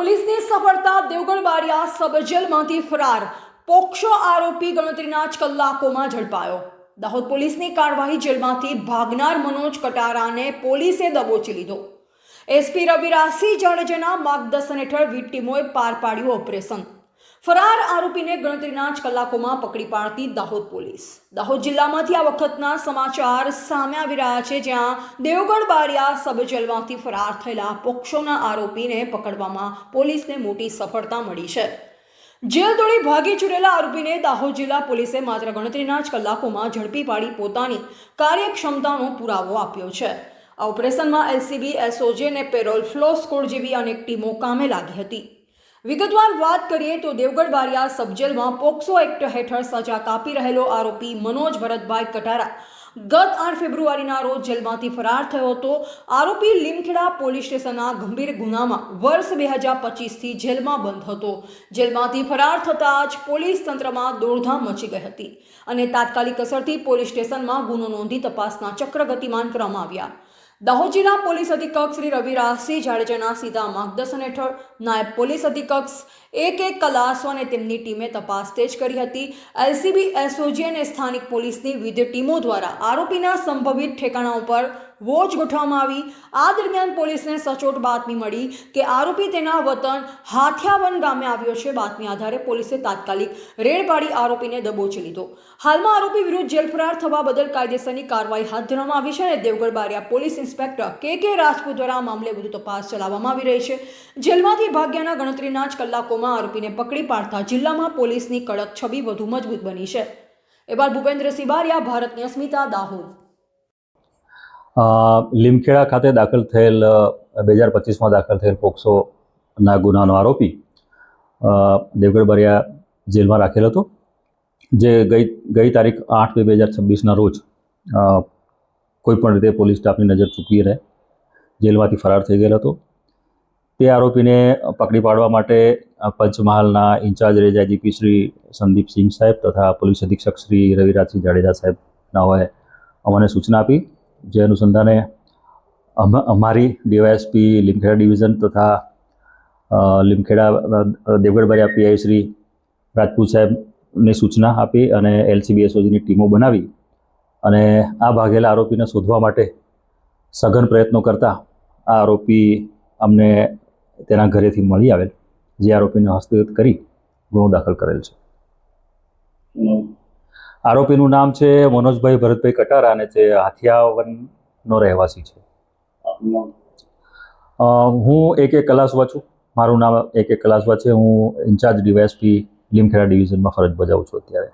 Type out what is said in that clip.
પોલીસની સફળતા દેવગઢ બારિયા સબ જેલમાંથી ફરાર. પોક્ષો આરોપી ગણતરીના જ કલાકોમાં ઝડપાયો. દાહોદ પોલીસની કાર્યવાહી જેલમાંથી ભાગનાર મનોજ કટારાને પોલીસે દબોચી લીધો. એસપી રવિરાસી જાડેજાના માર્ગદર્શન હેઠળ વીટ ટીમોએ પાર પાડ્યું ઓપરેશન. ફરાર આરોપીને ગણતરીના જ કલાકોમાં પકડી પાડતી દાહોદ પોલીસ. દાહોદ જિલ્લામાંથી આ વખતના સમાચાર સામે આવી રહ્યા છે, જ્યાં દેવગઢ બારિયા સબ ફરાર થયેલા પોક્ષોના આરોપીને પકડવામાં પોલીસને મોટી સફળતા મળી છે. જેલ દોડી ભાગી છૂટેલા આરોપીને દાહોદ જિલ્લા પોલીસે માત્ર ગણતરીના જ કલાકોમાં ઝડપી પાડી પોતાની કાર્યક્ષમતાનો પુરાવો આપ્યો છે. આ ઓપરેશનમાં એલસીબી, એસઓજી અને પેરોલ ફ્લો સ્કોડ જેવી અનેક ટીમો કામે લાગી હતી. વિગતવાર વાત કરીએ તો દેવગઢ બારિયા સબજેલમાં પોક્સો એક્ટ હેઠળ સજા કાપી રહેલો આરોપી મનોજ ભરતભાઈ કટારા. ગત આઠ ફેબ્રુઆરીના રોજ જેલમાંથી ફરાર થયો હતો. આરોપી લીમખેડા પોલીસ સ્ટેશનના ગંભીર ગુનામાં વર્ષ બે હજાર પચીસથી જેલમાં બંધ હતો. જેલમાંથી ફરાર થતાં જ પોલીસ તંત્રમાં દોડધામ મચી ગઈ હતી અને તાત્કાલિક અસરથી પોલીસ સ્ટેશનમાં ગુનો નોંધી તપાસના ચક્ર ગતિમાન કરવામાં આવ્યા. દાહોદ જિલ્લા પોલીસ અધિક્ષક શ્રી રવિરાજસિંહ જાડેજાના સીધા માર્ગદર્શન હેઠળ નાયબ પોલીસ અધિક્ષક એક એક કલાસો અને તેમની ટીમે તપાસ તેજ કરી હતી. એલસીબી, એસઓજી અને સ્થાનિક પોલીસની વિવિધ ટીમો દ્વારા આરોપીના સંભવિત ઠેકાણા ઉપર વોચ ગોઠવવામાં આવી. આ દરમિયાન પોલીસને સચોટ બાતમી મળી કે આરોપી તેના વતન હાથિયાવન ગામે આવ્યો છે. બાતમી આધારે પોલીસે તાત્કાલિક રેડ પાડી આરોપીને દબોચી લીધો. હાલમાં આરોપી વિરુદ્ધ જેલ ફરાર થવા બદલ કાયદેસરની કાર્યવાહી હાથ ધરવામાં આવી છે અને દેવગઢ બારિયા પોલીસ ઇન્સ્પેક્ટર કે કે રાજપૂત દ્વારા આ મામલે વધુ તપાસ ચલાવવામાં આવી રહી છે. જેલમાંથી ભાગ્યના ગણતરીના જ કલાકોમાં આરોપીને પકડી પાડતા જિલ્લામાં પોલીસની કડક છબી વધુ મજબૂત બની છે. એબાર ભૂપેન્દ્રસિંહ બારિયા ભારતની અસ્મિતા દાહોદ. લીમખેડા ખાતે દાખલ થયેલ બે હજાર પચીસમાં દાખલ થયેલ પોક્સોના ગુનાનો આરોપી દેવગઢ બરિયા જેલમાં રાખેલ હતો, જે ગઈ ગઈ તારીખ આઠ બે બે હજાર છવ્વીસના રોજ કોઈપણ રીતે પોલીસ સ્ટાફની નજર ચૂકી રહે, જેલમાંથી ફરાર થઈ ગયેલ હતો. તે આરોપીને પકડી પાડવા માટે પંચમહાલના incharge range IGP Shri Sandeepsinh સાહેબ તથા પોલીસ અધિક્ષક શ્રી રવિરાજસિંહ જાડેજા સાહેબનાઓએ અમને સૂચના આપી. જે અનુસંધાને અમ- અમારી ડીવાયએસપી લીમખેડા ડિવિઝન તથા લીમખેડા દેવગઢબારિયા દેવગઢ બરિયા પીઆઈ શ્રી રાજપૂત સાહેબની સૂચના આપી અને એલસીબી એસઓજીની ટીમો બનાવી અને આ ભાગેલા આરોપીને શોધવા માટે સઘન પ્રયત્નો કરતા આ આરોપી અમને તેના ઘરેથી મળી આવેલ, જે આરોપીને હસ્તગત કરી ગુનો દાખલ કરેલ છે. આરોપીનું નામ છે મનોજભાઈ ભરતભાઈ કટારા અને તે હાથિયાવનનો રહેવાસી છે. હું એક એક કલાસવા છું. મારું નામ એક એક કલાસવા છે. હું ઇન્ચાર્જ ડીવાયએસપી લીમખેડા ડિવિઝનમાં ફરજ બજાવું છું અત્યારે.